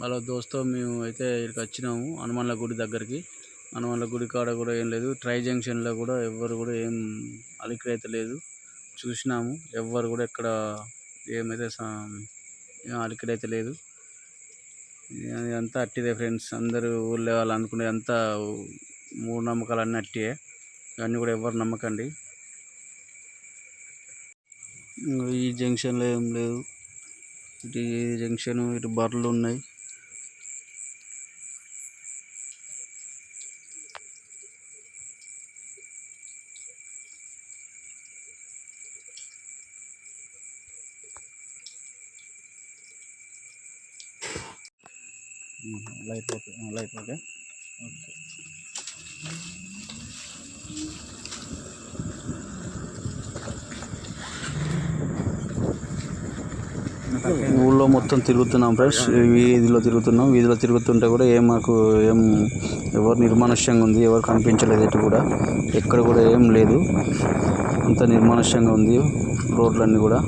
వాళ్ళ దోస్తో మేము అయితే ఇక్కడికి వచ్చినాము హనుమాన్ల గుడి దగ్గరికి. హనుమాన్ల గుడి కాడ కూడా ఏం లేదు. ట్రై జంక్షన్లో కూడా ఎవ్వరు కూడా ఏం అలికిడైతే లేదు. చూసినాము. ఎవ్వరు కూడా ఇక్కడ ఏమైతే సా- ఏం లేదు. అంతా అట్టిదే ఫ్రెండ్స్. అందరూ ఊళ్ళో వాళ్ళు అనుకునే అంతా మూఢనమ్మకాలు అన్నీ అట్టియే. ఇవన్నీ కూడా ఎవ్వరు నమ్మకండి. ఈ జంక్షన్లో ఏం లేదు. ఇటు ఈ జంక్షన్ ఇటు బర్రెలు ఉన్నాయి. Light okay light okay okay ఊళ్ళో మొత్తం తిరుగుతున్నాం ఫ్రెండ్స్. వీధిలో తిరుగుతున్నాం. వీధిలో తిరుగుతుంటే కూడా ఏం మాకు ఏం ఎవరు నిర్మానుష్యంగా ఉంది ఎవరు కనిపించలేదు ఎటు కూడా. ఎక్కడ కూడా ఏం లేదు. అంత నిర్మానుష్యంగా ఉంది రోడ్లన్నీ కూడా.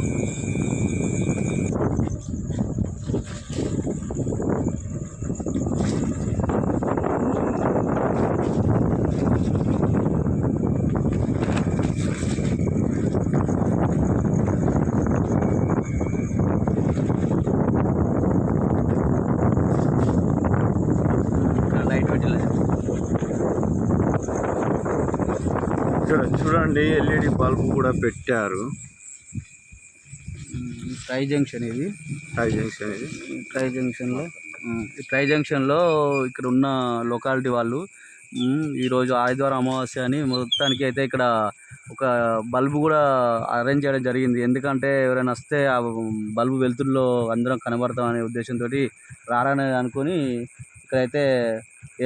ఇక్కడ చూడండి ఎల్ఈడి బల్బు కూడా పెట్టారు. ట్రై జంక్షన్ ఇది. హై జంక్షన్ ఇది. ట్రై జంక్షన్లో ఈ ట్రై జంక్షన్లో ఇక్కడ ఉన్న లొకాలిటీ వాళ్ళు ఈరోజు ఆదివారం అమావాస్య అని మొత్తానికి అయితే ఇక్కడ ఒక బల్బు కూడా అరేంజ్ చేయడం జరిగింది. ఎందుకంటే ఎవరైనా వస్తే ఆ బల్బు వెలుతురులో అందరం కనబడతాం అనే ఉద్దేశంతో రారని అనుకొని ఇక్కడైతే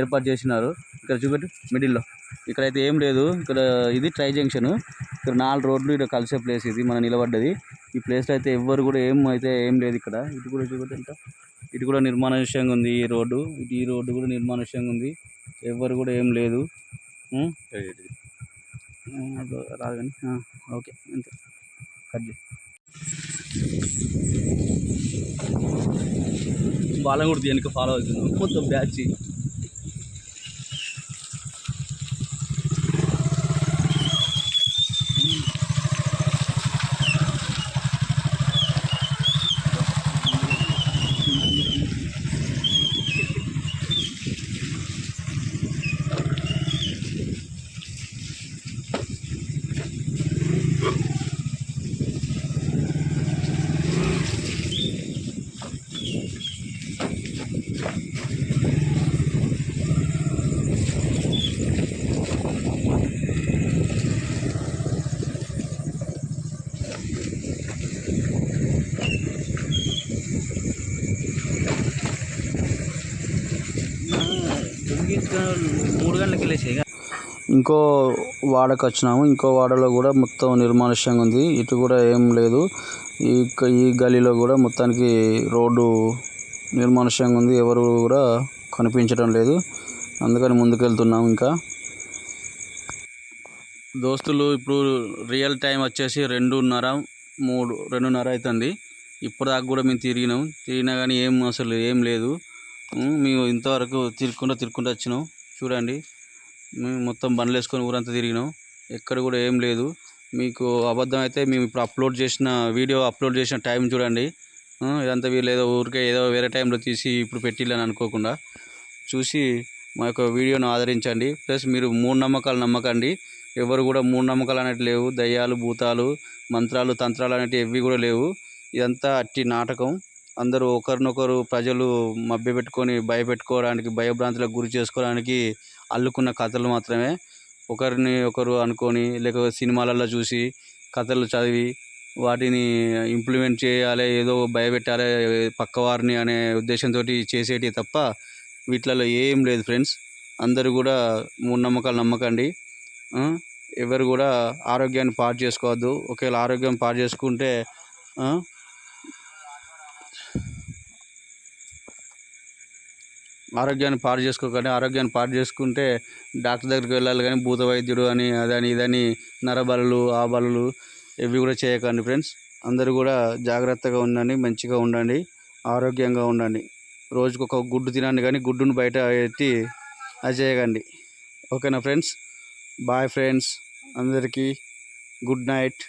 ఏర్పాటు చేసినారు. ఇక్కడ చూపెట్టు మిడిల్లో ఇక్కడైతే ఏం లేదు. ఇక్కడ ఇది ట్రై జంక్షన్. ఇక్కడ నాలుగు రోడ్లు ఇక్కడ కలిసే ప్లేస్ ఇది మనం నిలబడ్డది. ఈ ప్లేస్లో అయితే ఎవ్వరు కూడా ఏం అయితే ఏం లేదు ఇక్కడ. ఇటు కూడా చూపెట్టంట ఇటు కూడా నిర్మానుష్యంగా ఉంది ఈ రోడ్డు. ఇటు ఈ రోడ్డు కూడా నిర్మానుష్యంగా ఉంది. ఎవ్వరు కూడా ఏం లేదు. రాదు కానీ. ఓకే. అంతే. కట్ చేయి. వాళ్ళని దేనికి ఫాలో అవుతున్నాం మొత్తం బ్యాచ్ మూడు గంటలకు వెళ్ళేసి ఇంకో వాడకు వచ్చినాము. ఇంకో వాడలో కూడా మొత్తం నిర్మానుష్యంగా ఉంది. ఇటు కూడా ఏం లేదు. ఈ ఈ గలీలో కూడా మొత్తానికి రోడ్డు నిర్మానుష్యంగా ఉంది. ఎవరు కూడా కనిపించడం లేదు. అందుకని ముందుకెళ్తున్నాం ఇంకా. దోస్తులు ఇప్పుడు రియల్ టైం వచ్చేసి రెండున్నర మూడు రెండున్నర అవుతుంది ఇప్పుడు దాకా కూడా మేము తిరిగినాం తిరిగినా కానీ ఏం అసలు ఏం లేదు. మేము ఇంతవరకు తిరుక్కుంటూ తిరుక్కుంటూ వచ్చినాం. చూడండి మేము మొత్తం బండ్లు వేసుకొని ఊరంతా తిరిగినాం. ఎక్కడ కూడా ఏం లేదు. మీకు అబద్ధం అయితే మేము ఇప్పుడు అప్లోడ్ చేసిన వీడియో అప్లోడ్ చేసిన టైం చూడండి. ఇదంతా వీళ్ళు ఏదో ఊరికే ఏదో వేరే టైంలో తీసి ఇప్పుడు పెట్టిల్లని అనుకోకుండా చూసి మా యొక్క వీడియోను ఆదరించండి. ప్లస్ మీరు మూఢనమ్మకాలు నమ్మకండి. ఎవరు కూడా మూఢనమ్మకాలు అనేవి లేవు. దయ్యాలు భూతాలు మంత్రాలు తంత్రాలు అనేవి ఎవి కూడా లేవు. ఇదంతా అట్టి నాటకం. అందరూ ఒకరినొకరు ప్రజలు మభ్యపెట్టుకొని భయపెట్టుకోవడానికి భయభ్రాంతులకు గురి చేసుకోవడానికి అల్లుకున్న కథలు మాత్రమే. ఒకరిని ఒకరు అనుకొని లేకపోతే సినిమాలలో చూసి కథలు చదివి వాటిని ఇంప్లిమెంట్ చేయాలి ఏదో భయపెట్టాలి పక్కవారిని అనే ఉద్దేశంతో చేసేటివి తప్ప వీటిలలో ఏం లేదు ఫ్రెండ్స్. అందరూ కూడా మూఢనమ్మకాలు నమ్మకండి. ఎవరు కూడా ఆరోగ్యాన్ని పాడు చేసుకోవద్దు. ఒకవేళ ఆరోగ్యం పాడు చేసుకుంటే ఆరోగ్యాన్ని పాడు చేసుకోకండి ఆరోగ్యాన్ని పాడు చేసుకుంటే డాక్టర్ దగ్గరికి వెళ్ళాలి కానీ భూత వైద్యుడు అని అదని ఇదని నరబలులు ఆ బలలు ఇవి కూడా చేయకండి ఫ్రెండ్స్. అందరూ కూడా జాగ్రత్తగా ఉండండి మంచిగా ఉండండి ఆరోగ్యంగా ఉండండి. రోజుకు ఒక గుడ్డు తినండి కానీ గుడ్డును బయట ఎత్తి అది చేయకండి. ఓకేనా ఫ్రెండ్స్? Bye friends. అందరికీ గుడ్ నైట్.